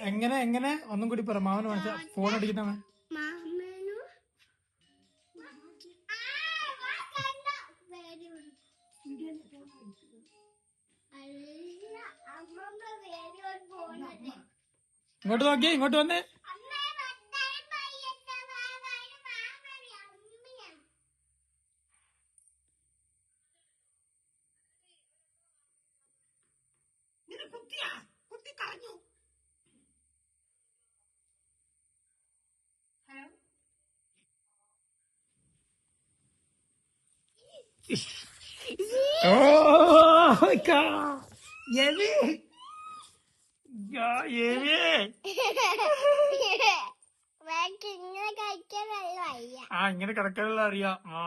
എങ്ങനെ എങ്ങനെ? ഒന്നും കൂടി പറ. മാമന് മനസ്സിലാ ഫോൺ അടിക്കുന്ന ഇങ്ങോട്ട് നോക്കി ഇങ്ങോട്ട് വന്നേ. ഓ എവി എവി വേക്ക് ഇങ്ങനെ കഴിക്കാൻ നല്ല വയ്യ. ആ ഇങ്ങനെ കിടക്കാനുള്ള അറിയാം. ആ.